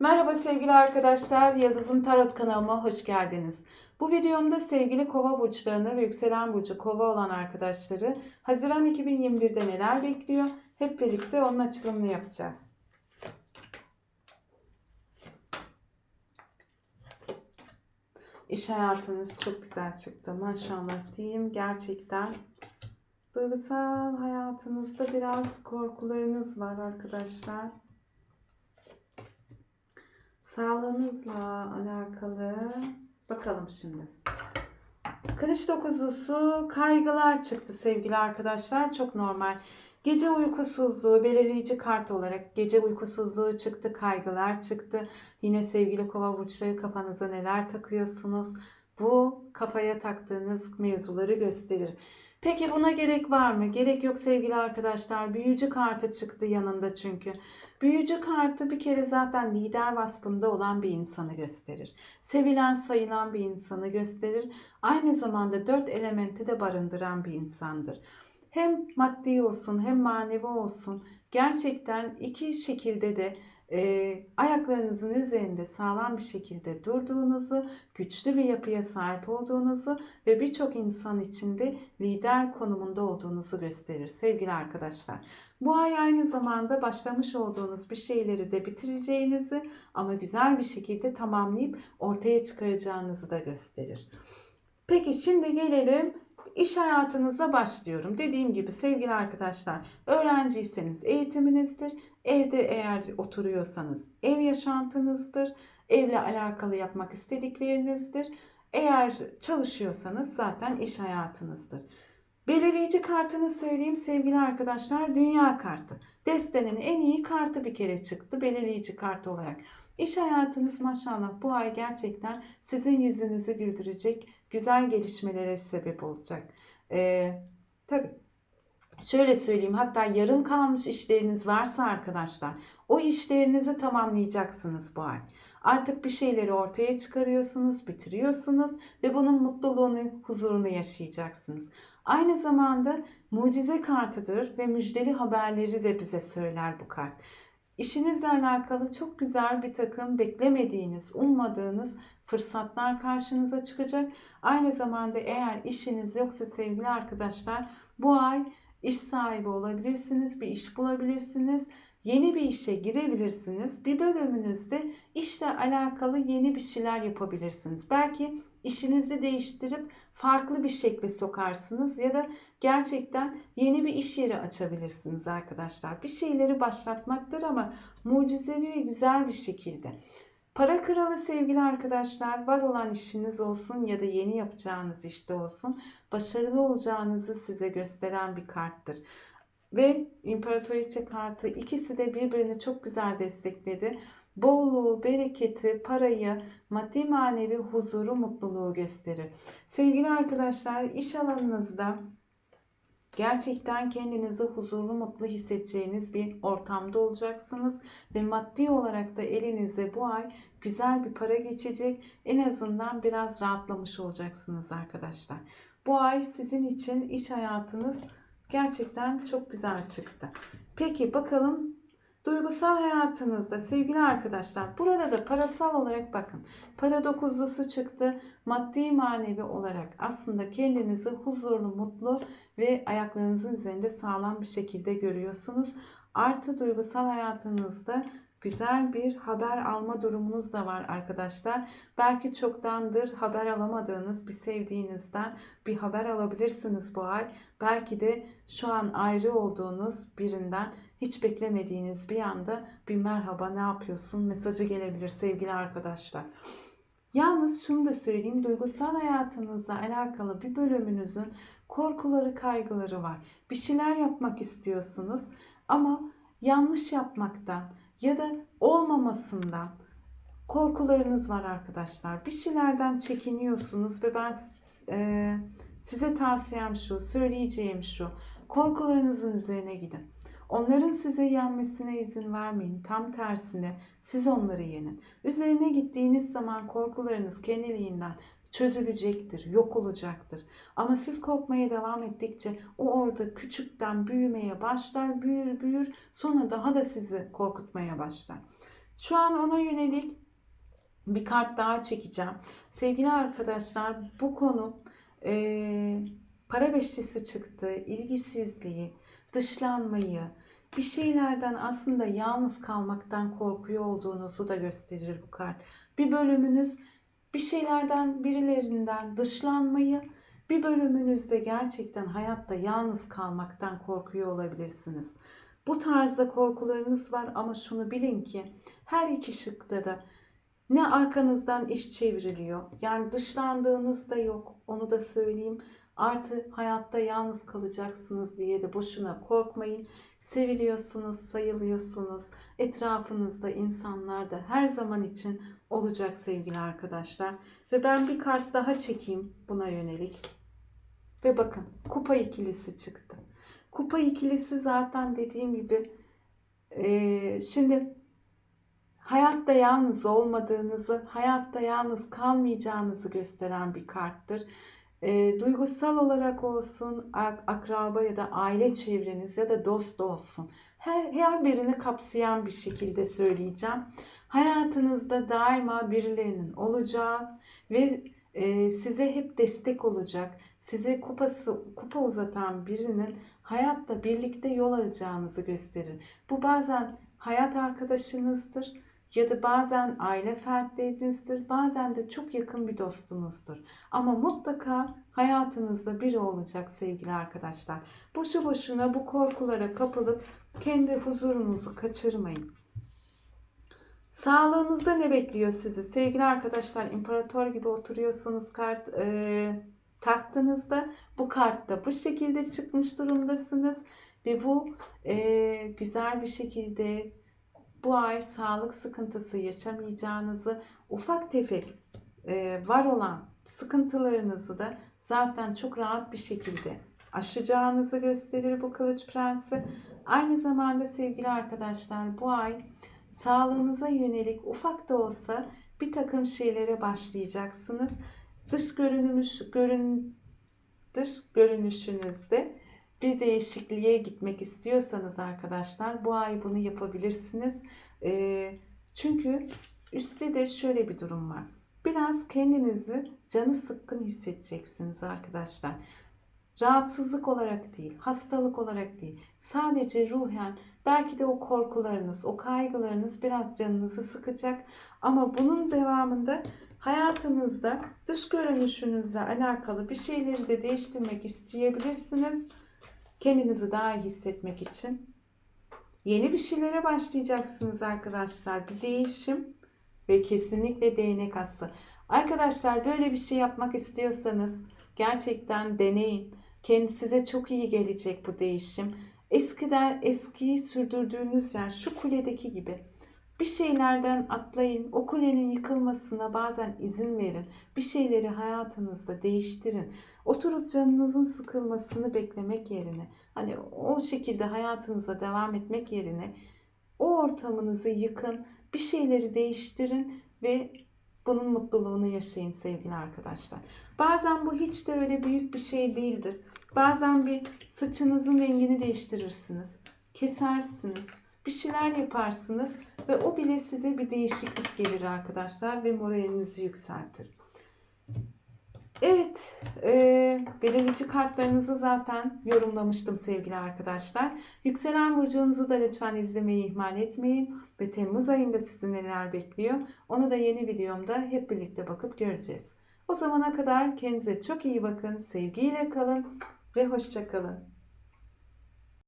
Merhaba sevgili arkadaşlar, Yıldız'ın Tarot kanalıma hoş geldiniz. Bu videomda sevgili kova burçlarını ve yükselen burcu kova olan arkadaşları Haziran 2021'de neler bekliyor? Hep birlikte onun açılımını yapacağız. İş hayatınız çok güzel çıktı. Maşallah diyeyim gerçekten. Duygusal hayatınızda biraz korkularınız var arkadaşlar. Sağlığınızla alakalı bakalım şimdi. Kılıç dokuzlusu kaygılar çıktı sevgili arkadaşlar. Çok normal. Gece uykusuzluğu belirleyici kart olarak gece uykusuzluğu çıktı, kaygılar çıktı. Yine sevgili kova burçları kafanıza neler takıyorsunuz? Bu kafaya taktığınız mevzuları gösterir. Peki buna gerek var mı? Gerek yok sevgili arkadaşlar. Büyücü kartı çıktı yanında çünkü. Büyücü kartı bir kere zaten lider vasfında olan bir insanı gösterir. Sevilen, sayılan bir insanı gösterir. Aynı zamanda dört elementi de barındıran bir insandır. Hem maddi olsun hem manevi olsun gerçekten iki şekilde de e, ayaklarınızın üzerinde sağlam bir şekilde durduğunuzu, güçlü bir yapıya sahip olduğunuzu ve birçok insan içinde lider konumunda olduğunuzu gösterir sevgili arkadaşlar. Bu ay aynı zamanda başlamış olduğunuz bir şeyleri de bitireceğinizi ama güzel bir şekilde tamamlayıp ortaya çıkaracağınızı da gösterir. Peki şimdi gelelim İş hayatınızla başlıyorum. Dediğim gibi sevgili arkadaşlar, öğrenciyseniz eğitiminizdir. Evde eğer oturuyorsanız ev yaşantınızdır. Evle alakalı yapmak istediklerinizdir. Eğer çalışıyorsanız zaten iş hayatınızdır. Belirleyici kartını söyleyeyim sevgili arkadaşlar. Dünya kartı. Destenin en iyi kartı bir kere çıktı. Belirleyici kart olarak. İş hayatınız maşallah bu ay gerçekten sizin yüzünüzü güldürecek güzel gelişmelere sebep olacak. Ee, tabii şöyle söyleyeyim hatta yarım kalmış işleriniz varsa arkadaşlar o işlerinizi tamamlayacaksınız bu ay. Artık bir şeyleri ortaya çıkarıyorsunuz, bitiriyorsunuz ve bunun mutluluğunu, huzurunu yaşayacaksınız. Aynı zamanda mucize kartıdır ve müjdeli haberleri de bize söyler bu kart. İşinizle alakalı çok güzel bir takım beklemediğiniz, ummadığınız fırsatlar karşınıza çıkacak. Aynı zamanda eğer işiniz yoksa sevgili arkadaşlar bu ay iş sahibi olabilirsiniz, bir iş bulabilirsiniz, yeni bir işe girebilirsiniz. Bir bölümünüzde işle alakalı yeni bir şeyler yapabilirsiniz. Belki işinizi değiştirip farklı bir şekle sokarsınız ya da gerçekten yeni bir iş yeri açabilirsiniz arkadaşlar. Bir şeyleri başlatmaktır ama mucizevi ve güzel bir şekilde. Para kralı sevgili arkadaşlar var olan işiniz olsun ya da yeni yapacağınız işte olsun başarılı olacağınızı size gösteren bir karttır. Ve imparatoriçe kartı ikisi de birbirini çok güzel destekledi. Bolluğu, bereketi, parayı, maddi manevi huzuru, mutluluğu gösterir. Sevgili arkadaşlar iş alanınızda Gerçekten kendinizi huzurlu, mutlu hissedeceğiniz bir ortamda olacaksınız ve maddi olarak da elinize bu ay güzel bir para geçecek. En azından biraz rahatlamış olacaksınız arkadaşlar. Bu ay sizin için iş hayatınız gerçekten çok güzel çıktı. Peki bakalım duygusal hayatınızda sevgili arkadaşlar burada da parasal olarak bakın. Para dokuzlusu çıktı. Maddi manevi olarak aslında kendinizi huzurlu, mutlu ve ayaklarınızın üzerinde sağlam bir şekilde görüyorsunuz. Artı duygusal hayatınızda güzel bir haber alma durumunuz da var arkadaşlar. Belki çoktandır haber alamadığınız bir sevdiğinizden bir haber alabilirsiniz bu ay. Belki de şu an ayrı olduğunuz birinden hiç beklemediğiniz bir anda bir merhaba ne yapıyorsun mesajı gelebilir sevgili arkadaşlar. Yalnız şunu da söyleyeyim duygusal hayatınızla alakalı bir bölümünüzün korkuları kaygıları var. Bir şeyler yapmak istiyorsunuz ama yanlış yapmaktan ya da olmamasından korkularınız var arkadaşlar. Bir şeylerden çekiniyorsunuz ve ben e, size tavsiyem şu, söyleyeceğim şu. Korkularınızın üzerine gidin. Onların size yenmesine izin vermeyin. Tam tersine siz onları yenin. Üzerine gittiğiniz zaman korkularınız kendiliğinden çözülecektir, yok olacaktır. Ama siz korkmaya devam ettikçe o orada küçükten büyümeye başlar, büyür büyür sonra daha da sizi korkutmaya başlar. Şu an ona yönelik bir kart daha çekeceğim. Sevgili arkadaşlar bu konu e, para beşlisi çıktı, ilgisizliği, dışlanmayı, bir şeylerden aslında yalnız kalmaktan korkuyor olduğunuzu da gösterir bu kart. Bir bölümünüz bir şeylerden, birilerinden dışlanmayı, bir bölümünüzde gerçekten hayatta yalnız kalmaktan korkuyor olabilirsiniz. Bu tarzda korkularınız var ama şunu bilin ki her iki şıkta da ne arkanızdan iş çevriliyor. Yani dışlandığınız da yok. Onu da söyleyeyim. Artı hayatta yalnız kalacaksınız diye de boşuna korkmayın. Seviliyorsunuz, sayılıyorsunuz. Etrafınızda insanlar da her zaman için olacak sevgili arkadaşlar. Ve ben bir kart daha çekeyim buna yönelik. Ve bakın kupa ikilisi çıktı. Kupa ikilisi zaten dediğim gibi e, şimdi hayatta yalnız olmadığınızı, hayatta yalnız kalmayacağınızı gösteren bir karttır. E, duygusal olarak olsun, ak- akraba ya da aile çevreniz ya da dost olsun. Her, her birini kapsayan bir şekilde söyleyeceğim. Hayatınızda daima birilerinin olacağı ve e, size hep destek olacak, size kupası kupa uzatan birinin hayatta birlikte yol alacağınızı gösterir. Bu bazen hayat arkadaşınızdır ya da bazen aile fertlerinizdir, bazen de çok yakın bir dostunuzdur. Ama mutlaka hayatınızda biri olacak sevgili arkadaşlar. Boşu boşuna bu korkulara kapılıp kendi huzurunuzu kaçırmayın. Sağlığınızda ne bekliyor sizi? Sevgili arkadaşlar imparator gibi oturuyorsunuz kart e, taktığınızda bu kartta bu şekilde çıkmış durumdasınız. Ve bu e, güzel bir şekilde bu ay sağlık sıkıntısı yaşamayacağınızı ufak tefek e, var olan sıkıntılarınızı da zaten çok rahat bir şekilde aşacağınızı gösterir bu kılıç prensi. Aynı zamanda sevgili arkadaşlar bu ay sağlığınıza yönelik ufak da olsa bir takım şeylere başlayacaksınız. Dış görünüş, görün, dış görünüşünüzde bir değişikliğe gitmek istiyorsanız arkadaşlar bu ay bunu yapabilirsiniz. E, çünkü üstte de şöyle bir durum var. Biraz kendinizi canı sıkkın hissedeceksiniz arkadaşlar. Rahatsızlık olarak değil, hastalık olarak değil. Sadece ruhen belki de o korkularınız, o kaygılarınız biraz canınızı sıkacak. Ama bunun devamında hayatınızda dış görünüşünüzle alakalı bir şeyleri de değiştirmek isteyebilirsiniz. Kendinizi daha iyi hissetmek için. Yeni bir şeylere başlayacaksınız arkadaşlar. Bir değişim ve kesinlikle değnek hası. Arkadaşlar böyle bir şey yapmak istiyorsanız gerçekten deneyin. Kendi size çok iyi gelecek bu değişim. Eskiden eskiyi sürdürdüğünüz yer şu kuledeki gibi. Bir şeylerden atlayın. O kulenin yıkılmasına bazen izin verin. Bir şeyleri hayatınızda değiştirin. Oturup canınızın sıkılmasını beklemek yerine hani o şekilde hayatınıza devam etmek yerine o ortamınızı yıkın. Bir şeyleri değiştirin ve bunun mutluluğunu yaşayın sevgili arkadaşlar. Bazen bu hiç de öyle büyük bir şey değildir. Bazen bir saçınızın rengini değiştirirsiniz. Kesersiniz. Bir şeyler yaparsınız ve o bile size bir değişiklik gelir arkadaşlar ve moralinizi yükseltir. Evet, e, belirleyici kartlarınızı zaten yorumlamıştım sevgili arkadaşlar. Yükselen burcunuzu da lütfen izlemeyi ihmal etmeyin. Ve Temmuz ayında sizi neler bekliyor onu da yeni videomda hep birlikte bakıp göreceğiz. O zamana kadar kendinize çok iyi bakın, sevgiyle kalın ve hoşçakalın.